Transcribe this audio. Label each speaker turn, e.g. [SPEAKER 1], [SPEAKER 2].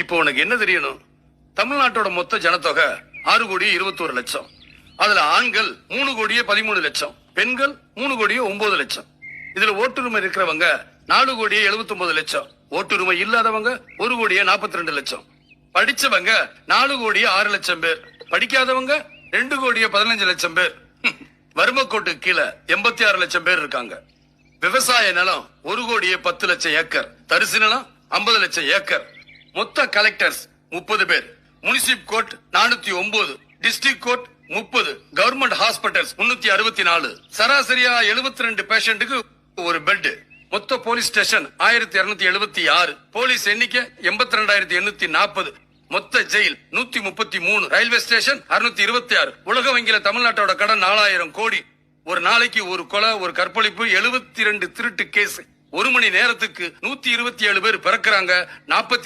[SPEAKER 1] இப்போ உனக்கு என்ன தெரியணும்? தமிழ்நாட்டோட மொத்த ஜனத்தொகை ஆறு கோடி இருபத்தோரு லட்சம். அதுல ஆண்கள் மூணு கோடியே பதிமூணு லட்சம். பெண்கள் மூணு கோடியே ஒன்பது லட்சம். இதுல ஓட்டுரிமை இருக்கிறவங்க நாலு கோடியே எழுபத்தி ஒன்பது லட்சம். ஓட்டுரிமை இல்லாதவங்க ஒரு கோடியே நாற்பத்தி ரெண்டு லட்சம். படிச்சவங்க நாலு கோடியே ஆறு லட்சம் பேர். படிக்காதவங்க ரெண்டு கோடியே பதினஞ்சு லட்சம் பேர். வறுமை கோட்டு கீழே எண்பத்தி ஆறு லட்சம் பேர் இருக்காங்க. விவசாய நிலம் ஒரு கோடியே பத்து லட்சம் ஏக்கர். தரிசு நிலம் ஐம்பது லட்சம் ஏக்கர். மொத்த கலெக்டர்ஸ் முப்பது பேர். முனிசிப் கோர்ட் நானூத்தி ஒன்பது டிஸ்ட்ரிக்ட் கோர்ட் முப்பது. கவர்மெண்ட் ஹாஸ்பிட்டல்ஸ் முன்னூத்தி அறுபத்தி நாலு சராசரியா எழுபத்தி ரெண்டு பேஷண்ட்டுக்கு ஒரு பெட் மொத்த போலீஸ் ஸ்டேஷன் ஆயிரத்தி இருநூத்தி எழுபத்தி ஆறு. போலீஸ் எண்ணிக்கை எண்பத்தி ரெண்டாயிரத்தி எண்ணூத்தி நாற்பது மொத்த ஜெயில் நூத்தி முப்பத்தி மூணு. ரயில்வே ஸ்டேஷன் அறுநூத்தி இருபத்தி ஆறு. உலக வங்கியில தமிழ்நாட்டோட கடன் நாலாயிரம் கோடி. ஒரு நாளைக்கு ஒரு கொலை ஒரு கற்பழிப்பு எழுபத்தி ரெண்டு திருட்டு கேஸ் ஒரு மணி நேரத்துக்கு நூத்தி இருபத்தி ஏழு பேர் பிறக்கிறாங்க. நாற்பத்தி